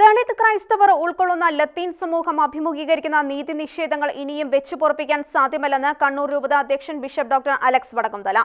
ദളിത് ക്രൈസ്തവർ ഉൾക്കൊള്ളുന്ന ലത്തീൻ സമൂഹം അഭിമുഖീകരിക്കുന്ന നീതി നിഷേധങ്ങൾ ഇനിയും വെച്ചുപൊറപ്പിക്കാൻ സാധ്യമല്ലെന്ന് കണ്ണൂർ രൂപത അധ്യക്ഷൻ bishop doctor Alex Vadakkumthala.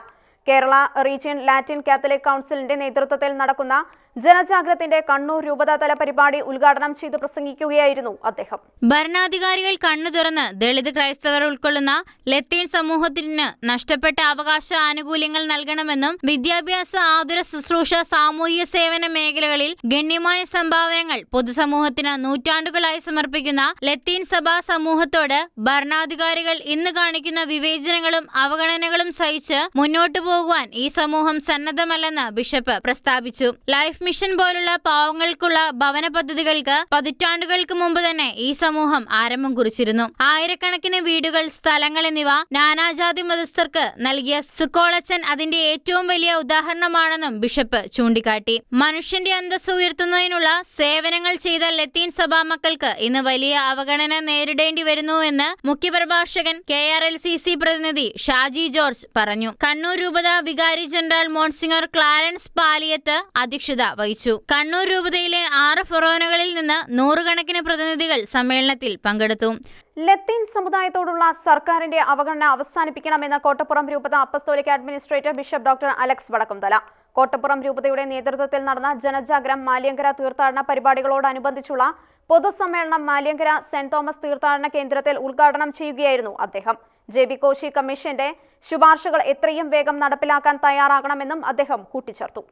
Kerala region Latin Catholic കൗൺസിലിന്റെ നേതൃത്വത്തിൽ നടക്കുന്ന ജനജാഗ്രത്തിന്റെ കണ്ണൂർ രൂപതാതല പരിപാടി ഉദ്ഘാടനം ചെയ്ത് പ്രസംഗിക്കുകയായിരുന്നു അദ്ദേഹം. ഭരണാധികാരികൾ കണ്ണു തുറന്ന് ദളിത് ക്രൈസ്തവർ ഉൾക്കൊള്ളുന്ന ലത്തീൻ സമൂഹത്തിന് നഷ്ടപ്പെട്ട അവകാശ ആനുകൂല്യങ്ങൾ നൽകണമെന്നും വിദ്യാഭ്യാസ ആതുര ശുശ്രൂഷ സാമൂഹിക സേവന മേഖലകളിൽ ഗണ്യമായ സംഭാവനകൾ പൊതുസമൂഹത്തിന് നൂറ്റാണ്ടുകളായി സമർപ്പിക്കുന്ന ലത്തീൻ സഭാ സമൂഹത്തോട് ഭരണാധികാരികൾ ഇന്ന് കാണിക്കുന്ന വിവേചനങ്ങളും അവഗണനകളും സഹിച്ച് മുന്നോട്ടു പോകുവാൻ ഈ സമൂഹം സന്നദ്ധമല്ലെന്ന് ബിഷപ്പ് പ്രസ്താവിച്ചു. ലൈഫ് മിഷൻ പോലുള്ള പാവങ്ങൾക്കുള്ള ഭവന പദ്ധതികൾക്ക് പതിറ്റാണ്ടുകൾക്ക് മുമ്പ് തന്നെ ഈ സമൂഹം ആരംഭം കുറിച്ചിരുന്നു. ആയിരക്കണക്കിന് വീടുകൾ സ്ഥലങ്ങൾ എന്നിവ നാനാജാതി മതസ്ഥർക്ക് നൽകിയ സുക്കോളച്ചൻ അതിന്റെ ഏറ്റവും വലിയ ഉദാഹരണമാണെന്നും ബിഷപ്പ് ചൂണ്ടിക്കാട്ടി. മനുഷ്യന്റെ അന്തസ് ഉയർത്തുന്നതിനുള്ള സേവനങ്ങൾ ചെയ്ത ലത്തീൻ സഭാ മക്കൾക്ക് ഇന്ന് വലിയ അവഗണന നേരിടേണ്ടി വരുന്നു എന്ന് മുഖ്യപ്രഭാഷകൻ K R L C C പ്രതിനിധി ഷാജി ജോർജ് പറഞ്ഞു. കണ്ണൂർ രൂപത വികാരി ജനറൽ മോൺസിംഗർ ക്ലാരൻസ് പാലിയത്ത് അധ്യക്ഷത വഹിച്ചു. കണ്ണൂർ രൂപതയിലെ ആറ് ഫൊറോനകളിൽ നിന്ന് നൂറുകണക്കിന് പ്രതിനിധികൾ സമ്മേളനത്തിൽ പങ്കെടുത്തു. ലത്തീൻ സമുദായത്തോടുള്ള സർക്കാരിന്റെ അവഗണന അവസാനിപ്പിക്കണമെന്ന് കോട്ടപ്പുറം രൂപത apostolic administrator bishop doctor Alex Vadakkumthala. Kottappuram രൂപതയുടെ നേതൃത്വത്തിൽ നടന്ന ജനജാഗ്രം മാലിയങ്കര തീർത്ഥാടന പരിപാടികളോടനുബന്ധിച്ചുള്ള പൊതുസമ്മേളനം മാലിയങ്കര സെന്റ് തോമസ് തീർത്ഥാടന കേന്ദ്രത്തിൽ ഉദ്ഘാടനം ചെയ്യുകയായിരുന്നു അദ്ദേഹം. ജെ ബി കോശി കമ്മീഷന്റെ ശുപാർശകൾ എത്രയും വേഗം നടപ്പിലാക്കാൻ തയ്യാറാകണമെന്നും അദ്ദേഹം കൂട്ടിച്ചേർത്തു.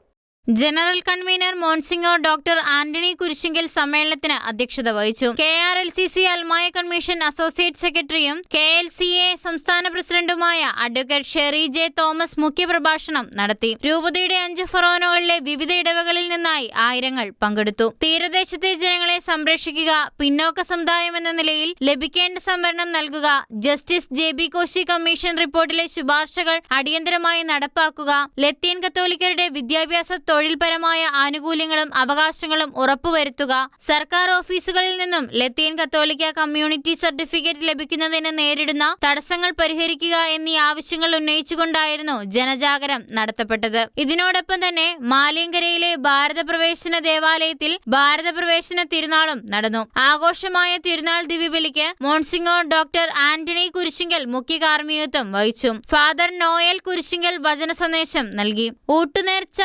General convener monsignor doctor Antony Kurisingal സമ്മേളനത്തിന് അധ്യക്ഷത വഹിച്ചു. K R L C C അൽമായ കമ്മീഷൻ അസോസിയേറ്റ് സെക്രട്ടറിയും കെ എൽ സി എ സംസ്ഥാന പ്രസിഡന്റുമായ അഡ്വക്കേറ്റ് ഷെറി ജെ തോമസ് മുഖ്യപ്രഭാഷണം നടത്തി. രൂപതയുടെ അഞ്ച് ഫറോനുകളിലെ വിവിധ ഇടവകളിൽ നിന്നായി ആയിരങ്ങൾ പങ്കെടുത്തു. തീരദേശത്തെ ജനങ്ങളെ സംരക്ഷിക്കുക പിന്നോക്ക സമുദായം എന്ന നിലയിൽ ലഭിക്കേണ്ട സംവരണം നൽകുക justice J B Koshy commission റിപ്പോർട്ടിലെ ശുപാർശകൾ അടിയന്തരമായി നടപ്പാക്കുക ലത്തീൻ കത്തോലിക്കരുടെ വിദ്യാഭ്യാസ തൊഴിൽപരമായ ആനുകൂല്യങ്ങളും അവകാശങ്ങളും ഉറപ്പുവരുത്തുക സർക്കാർ ഓഫീസുകളിൽ നിന്നും ലത്തീൻ കത്തോലിക്ക കമ്മ്യൂണിറ്റി സർട്ടിഫിക്കറ്റ് ലഭിക്കുന്നതിന് നേരിടുന്ന തടസ്സങ്ങൾ പരിഹരിക്കുക എന്നീ ആവശ്യങ്ങൾ ഉന്നയിച്ചുകൊണ്ടായിരുന്നു ജനജാഗരം നടത്തപ്പെട്ടത്. ഇതിനോടൊപ്പം തന്നെ മാലിയങ്കരയിലെ ഭാരതപ്രവേശന ദേവാലയത്തിൽ ഭാരതപ്രവേശന തിരുനാളും നടന്നു. ആഘോഷമായ തിരുനാൾ ദിവ്യബലിക്ക് മോൺസിംഗോർ ഡോക്ടർ ആന്റണി കുരിശിങ്കൽ മുഖ്യ കാർമ്മികത്വം വഹിച്ചു. ഫാദർ നോയൽ കുരിശിങ്കൽ വചന സന്ദേശം നൽകി. ഊട്ടുനേർച്ച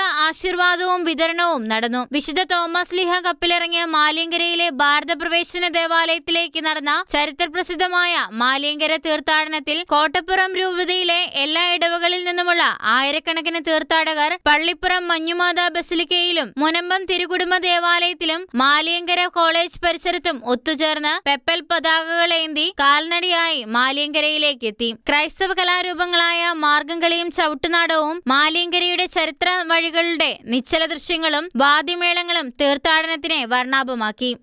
ആശീർവാദവും വിതരണവും നടന്നു. വിശുദ്ധ തോമസ് ലിഹ കപ്പിലിറങ്ങിയ മാലിയങ്കരയിലെ ഭാരതപ്രവേശന ദേവാലയത്തിലേക്ക് നടന്ന ചരിത്രപ്രസിദ്ധമായ മാലിയങ്കര തീർത്ഥാടനത്തിൽ കോട്ടപ്പുറം രൂപതയിലെ എല്ലാ ഇടവകളിൽ നിന്നുമുള്ള ആയിരക്കണക്കിന് തീർത്ഥാടകർ പള്ളിപ്പുറം മഞ്ഞുമാതാ ബസിലിക്കയിലും മുനമ്പം തിരുകുടുംബ ദേവാലയത്തിലും മാലിയങ്കര കോളേജ് പരിസരത്തും ഒത്തുചേർന്ന് പെപ്പൽ പതാകകളേന്തി കാൽനടയായി മാലിയങ്കരയിലേക്ക് എത്തി. ക്രൈസ്തവ കലാരൂപങ്ങളായ മാർഗംകളിയും ചവിട്ടുനാടവും മാലിയങ്കരയുടെ ചരിത്ര വഴികളുടെ നിശ്ചല ദൃശ്യങ്ങളും വാദ്യമേളങ്ങളും തീർത്ഥാടനത്തിനെ വർണാഭമാക്കി.